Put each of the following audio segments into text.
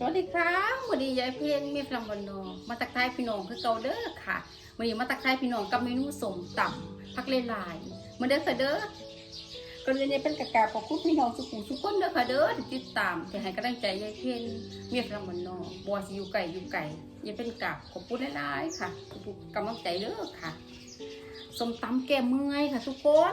สวัสดีครับวันนี้ยายเพียงเมียฟลังวันนอมาตักทายพี่น้องคือเกาเด้อค่ะวันนี้มาตักทายพี่น้องกับเมนูสมตำผักเลหลายมาเด้อค่ะเด้อก็เลยเนี่ยเป็นกะกาขอบคุณพี่น้องสุขุมทุกคนเด้อค่ะเด้อที่ติดตามที่ให้กำลังใจยายเพียงเมียฟลังวันนอบัวสิอยู่ไก่อยู่ไก่ยายเป็นกาขอบคุณหลายๆค่ะทุกๆกำลังใจเด้อค่ะสมตำแก้เมื่อยค่ะทุกคน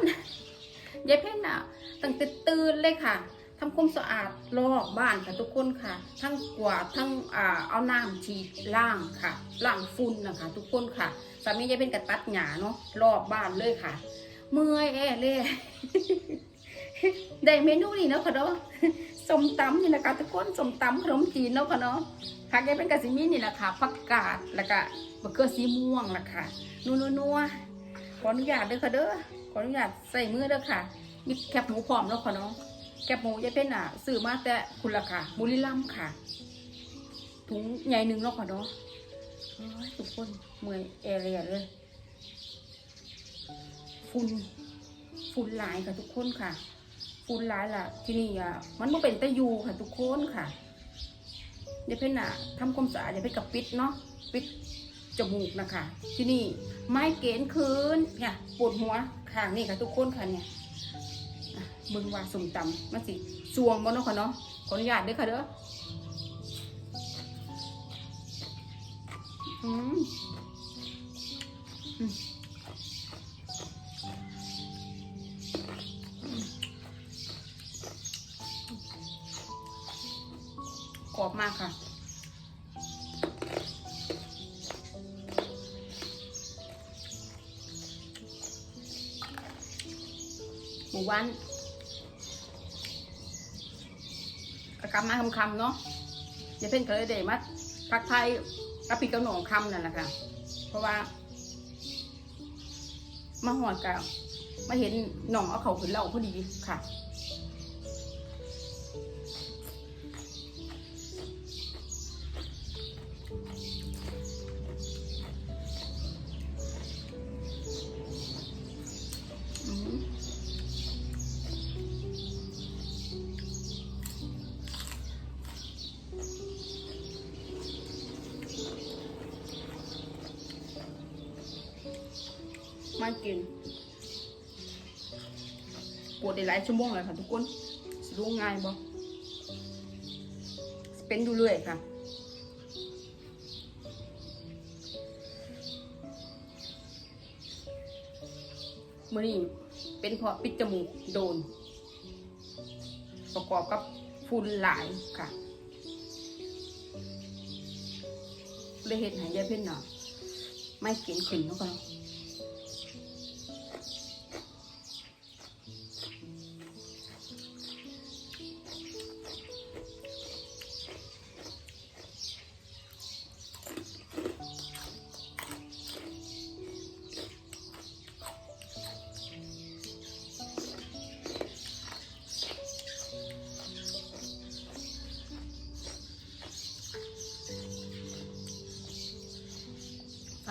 ยายเพียงน่ะตั้งแต่ตื่นเลยค่ะ ทำความสะอาดรอบบ้านค่ะทุกคนค่ะ ทั้งกวาดทั้งอเอาน้ำฉีดล้างค่ะล้างฝุ่นนะคะ ทุกคนค่ะสามีจะเป็นกระตัดหญ้าเนาะรอบบ้านเลยค่ะ เมื่อยแอ่เลยได้เมนูนี้เนาะค่ะเนาะสมตำนี่นะคะทุกคนสมตำขนมจีนเนาะค่ะเนาะผักยังเป็นกะสิมีนี่แหละค่ะผักกาดแล้วก็มะเขือสีม่วงล่ะค่ะนัวนัวๆขออนุญาตเด้อค่ะเด้อขออนุญาตใส่มือเด้อค่ะมีแคบหมูพร้อมเนาะค่ะเนาะ แกบหมูยายเพ่นอะซื้อมาแต่คุณราคาบุรีรัมค่ะ ถุงใหญ่หนึ่งแล้วค่ะเนาะทุกคนเมื่อยแอเรียเลยฝุ่นฝุ่นหลายค่ะทุกคนค่ะฝุ่นหลายล่ะ ที่นี่อะมันไม่เป็นตะยูค่ะทุกคนค่ะยายเพ่นอะทำความสะอาดยายเพ่นกับปิดเนาะปิดจมูกนะคะ ที่นี่ไม้เกณฑ์คืนเนี่ยปวดหัวข้างนี่ค่ะทุกคนค่ะเนี่ย เบิ่งว่าสมตำมันสิสวงบ่เนาะค่ะเนาะขออนุญาตเด้อค่ะเด้ออืมอืมอืมกรอบมากค่ะหมูหวาน กะกำมาคำๆเนาะอย่าเพ่นเคยเดมัดพักไทยกะปิกระหนองคำนั่นแหละค่ะ เพราะว่ามาหอดกับมาเห็นหน่องเอาเขาขึ้นเราพอดีค่ะ ปวดได้หลายชั่วโมงเลยค่ะทุกคนสิรู้ง่ายบ่สเป็นดูเรื่อยค่ะมื่อนี้เป็นเพราะปิดจมูกโดน ประกอบกับฝุ่นหลายค่ะเลยเห็นหายใจเพ่นหน่อยไม่เกินขึ้นแล้วก็ส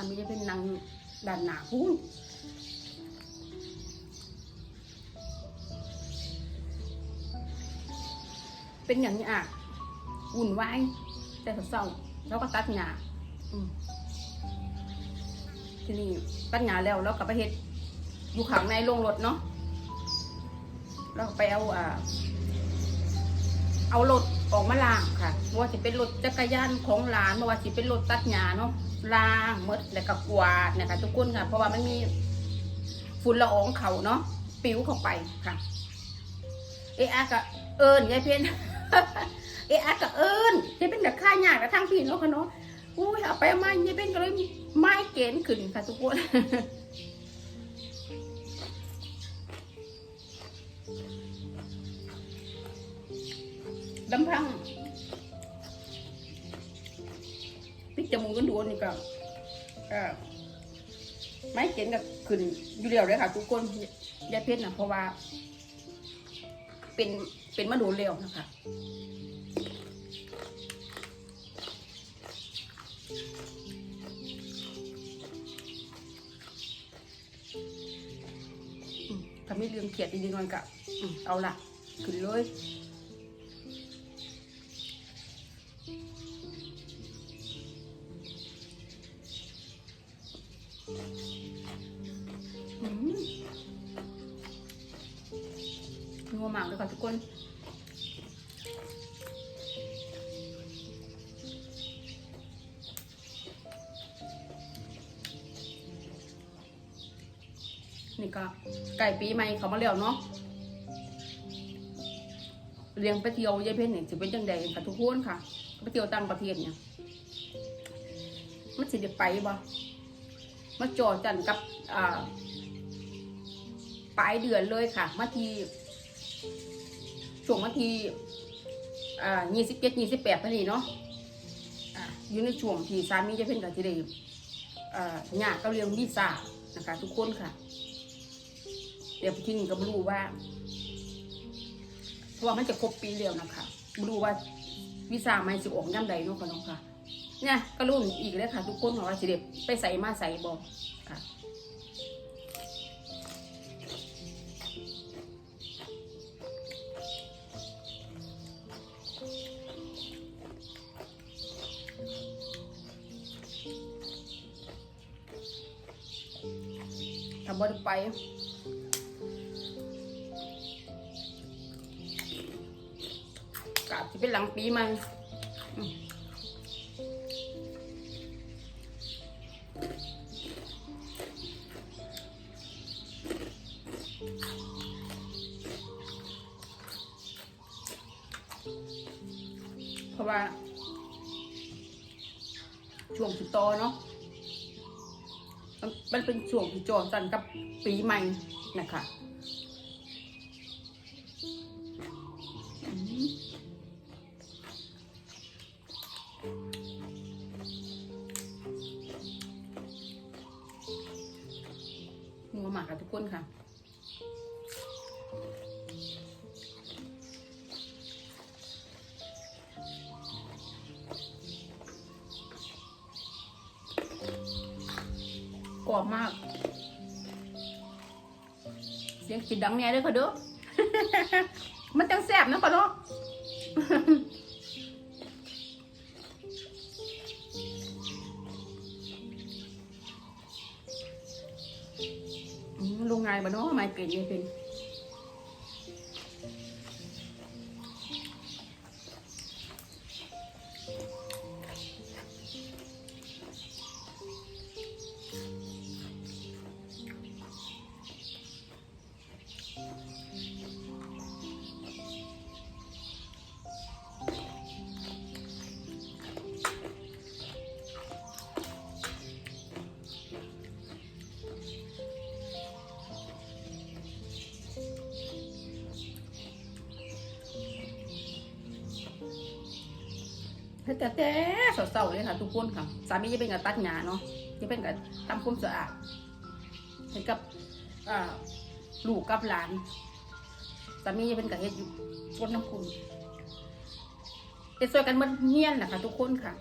มีจะเป็นนางด่านหนาพูนเป็นอย่างนี้อะอุ่นไว้แต่เศร้าแล้วก็ตัดหญ้าทีนี้ตัดหญ้าแล้วแล้วก็ไปเฮ็ดอยู่ข้างในโรงรถเนาะแล้วไปเอาอ่าเอารถออกมาล้างค่ะว่าสิเป็นรถจักรยานของหลานว่าสิเป็นรถตัดหญ้าเนาะ ล้างมดแล้วก็กวาดนะคะทุกคนค่ะ เพราะว่ามันมีฝุ่นละอองเขาเนาะปิวเข้าไปค่ะเออะก็เอิญยายเพียนเออะก็เอิญยายเป็นกับข้าหยากกับทางพี่เนาะค่ะเนาะอุ้ยเอาไปเอามายายเป็นก็เลยไม้เกณฑ์ขึ้นค่ะทุกคนลำพัง จมูกกันดูนี่ก็ไม่เก่งกับขึ้นอยู่เดียวเลยค่ะทุกคนยายเพชรนะเพราะว่า เป็นเป็นมะดนเร็วนะคะอืมถ้าไม่ลืมเขียดจริงๆมันก็อืมเอาละขึ้นเลย งัวหมากด้วยกันทุกคนนี่ก็ไก่ปีใหม่เขามาแล้วเนาะเลี้ยงไปเที่ยวยายเพ็ญเนี่ยจะเป็นจังใดค่ะทุกคนค่ะ ไปเที่ยวต่างประเทศเนี่ยมันสิเดียบไปบ่ มาจอจันกับปลายเดือนเลยค่ะมาทีช่วงมาทีอ่ายี่สิบเจ็ดยี่สิบแปดพอดีเนาะอ่าอยู่ในช่วงที่สามีจะเพ่นกับจะได้หยาก็เรียงวีซ่านะคะ ทุกคนค่ะ เดี๋ยวที่นี่ก็ไม่รู้ว่าเพราะว่ามันจะครบปีเดียวนะคะไม่รู้ว่าวีซ่าไม่สิออกย่ำใดเนาะค่ะน้องค่ะ เนี่ยก็รุ่นอีกเลยค่ะ ทุกคนว่าสิเด็ไปใส่มาใส่บอกค่ะถ้าบ่ได้ไปกะจะเป็นหลังปีใหม่ ราะว่า ช่วงสุดโตอเนาะมันเป็นช่วงที่จอสันกับปีใหม่นะคะ รอบมาก เสียงกินดังแน่เลยค่ะเด้อมันจังแซ่บนะค่ะเนาะอืมลุงไงบ้าเนาะไม่เป็นไม่เป็น แต่แต่เศร้าๆเลยค่ะ ทุกคนค่ะสามีจะเป็นกับตัดหญ้าเนาะจะเป็นกับทำความสะอาดให้กับลูกกับหลานสามีจะเป็นกับเฮ็ดอยู่คนน้ำคุณเฮ็ดช่วยกันมันเงียนนะคะทุกคนค่ะ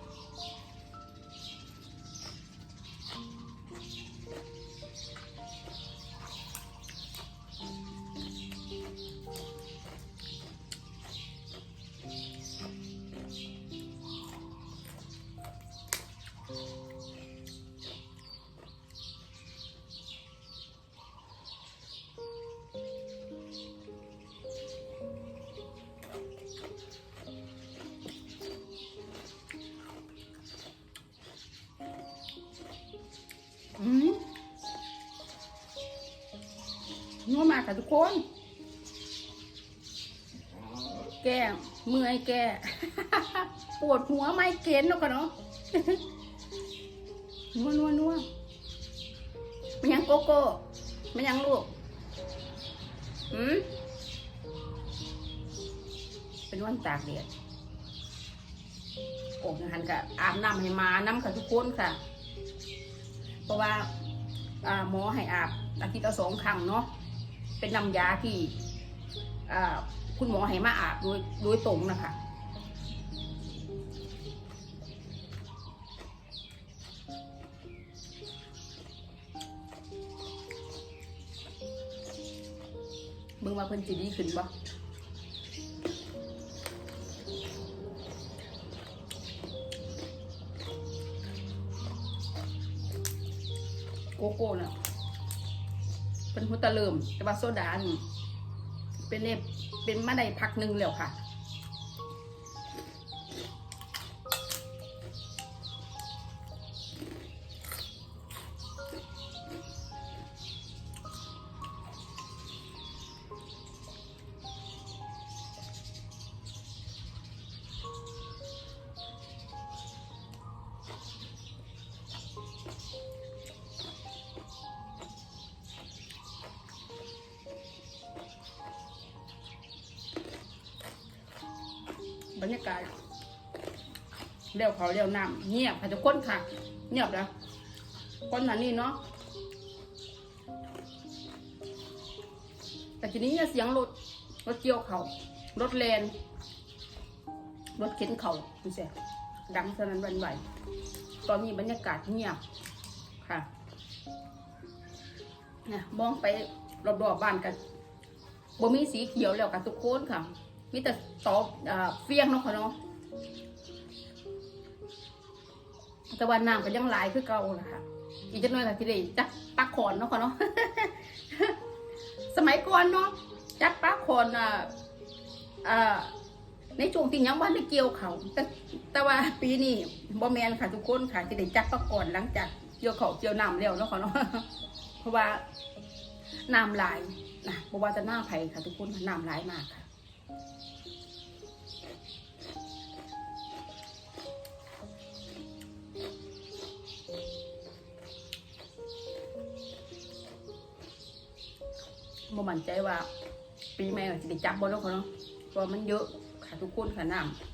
นัวมากค่ะทุกคน แก้เมื่อยแก้ปวดหัวไม่เกณฑ์เนาะกันเนาะนัวนัวนัวมันยังโกโก้มันยังลูกอืมเป็นวันตากแดดโอ้หันกับอาบน้ำให้มาน้ำค่ะทุกคนค่ะ เพราะว่าอ่าหมอให้อาบอาทิตย์ละสองครั้งเนาะ เป็นน้ำยาที่คุณหมอให้มาอาบโดยโดยตรงนะคะเบิ่งว่าเพิ่นสิดีขึ้นบ่โกโก้เน่ะ เป็นหัวตะเลิมแต่ว่าโซดานี่เป็นเนบเป็นมาได้พักหนึ่งแล้วค่ะ บรรยากาศเลี้ยวเขาเลี้ยวน้ำเงียบค่ะทุกคนค่ะ เงียบแล้วคนนั้นนี่เนาะแต่ทีนี้เสียงรถรถเกี่ยวเขารถแลนรถเข็นเขาดูสิดังสนั่นวันไหวตอนนี้บรรยากาศเงียบค่ะนะมองไปรอบๆบ้านกันบ่มีสีเขียวแล้วกับทุกคนค่ะ มีแต่ตอบเฟี้ยงเนาะค่ะเนาะแต่ว่าน้ำก็ยังไหลายคือเก่าแหละคะอีกจักหน่อยก็ที่ได้จักปลาขอนเนาะค่ะเนาะสมัยก่อนเนาะจักปลาขอนอ่าอ่าในช่วงที่ยังวันได้เกี่ยวเขาแต่แต่ว่าปีนี้บ่แมนค่ะทุกคนค่ะที่ได้จักปลาขอนหลังจากเกี่ยวเขาเกี่ยวน้ำแล้วเนาะค่ะเนาะเพราะว่าน้ำไหลายนะเพราะว่าจะหน้าไผ่ค่ะทุกคนน้ำไหลายมากค่ะ บ่มั่นใจว่า ปีใหม่เราจะได้จับบอลแล้วเขาเนาะเพราะมันเยอะค่ะทุกคนค่ะน้ำ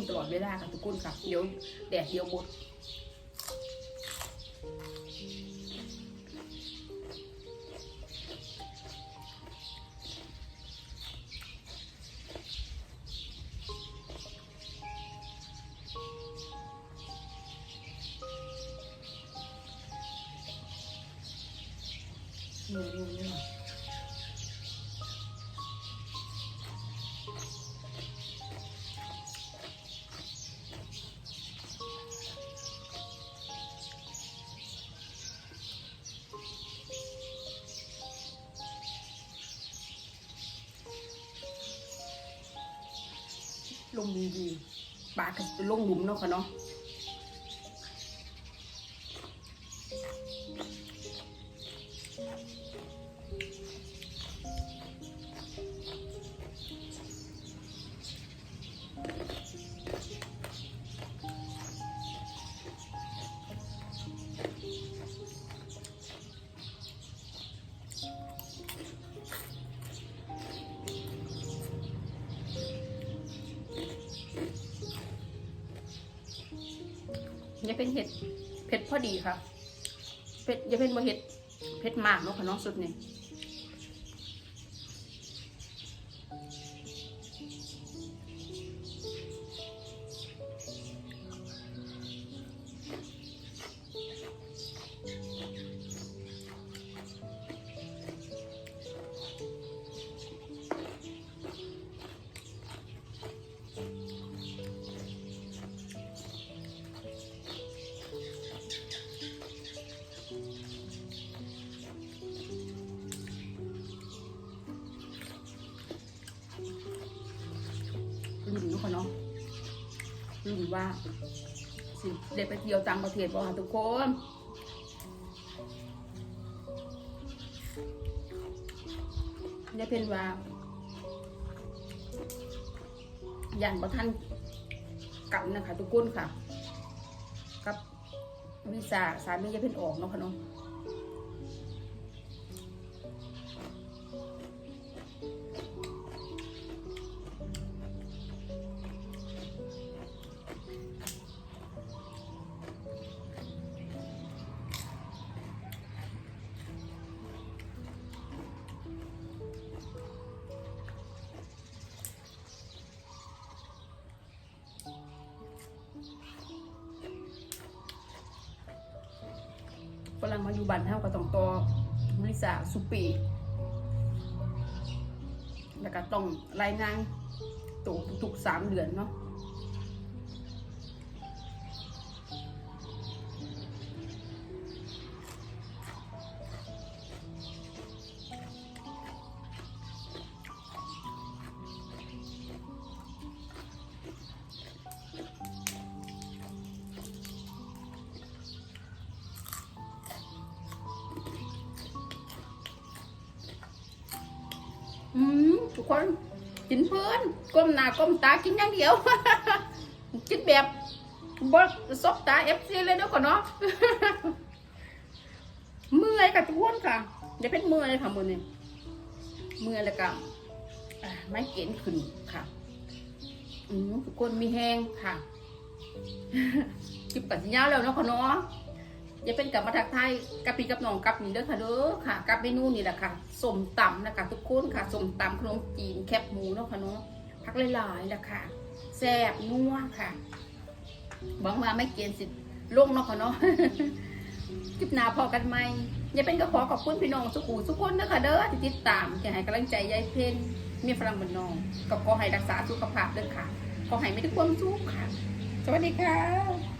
มตลอดเวลาค่ะทุกคนค่ะเดี๋ยวแดดเดี๋ยวหมดนี่นี่นี่ ปลาก็ลงหลุมเนาะค่ะเนาะ เป็นเห็ดเผ็ดพอดีค่ะเผ็ดอย่าเป็นบ่เห็ดเผ็ดมากเนาะค่ะน้องสุดนี่ย รุ่นว่าสิได้ไปเที่ยวต่างประเทศบ่ค่ะทุกคนอย่าเป็นว่าอยันประท่านกลับนะคะทุกคนค่ะ กับวีซ่าสามีจะเป็นออกเนาะค่ะนาะลัง มาอยู่บ้านเฮาก็ต้องต่อบริษัทสุปี แล้วก็ต้องรายงานตัวทุกๆสามเดือนเนาะ ทุกคนกินเพลินก้มหน้าก้มตากินอย่างเดียว กินแบบบดซบตาเอฟซีเลยเนาะก่อนเนาะเมื่อยกับทุกคนค่ะเดี๋ยวเป็นเมื่อยค่ะมือนี่เมื่อยแล้วก็ไม่เกณฑ์ขึ้นค่ะทุกคนมีแห้งค่ะกิบปัญญาแล้วเนาะค่ะเนาะ อย่าเป็นกับมาทักทายกับพี่กับน้องกับนี่เด้อค่ะเด้อค่ะกับเมนูนี่แหละค่ะสมตำนะคะทุกคนค่ะสมตำขนมจีนแคบหมูเนาะค่ะเนาะพักหลายๆนะคะแซ่บนัวค่ะหวังว่าไม่เกินสิลงเนาะค่ะเนาะคลิปหน้าพอกันไหมอย่าเป็นก็ขอขอบคุณพี่น้องสุขูทุกคนนะคะเด้อที่ติดตามที่ให้กำลังใจยายเพนมียฝรั่งบนน้องก็ขอให้รักษาสุขภาพเด้อค่ะขอให้ไม่ได้ความสุขค่ะ สวัสดีค่ะ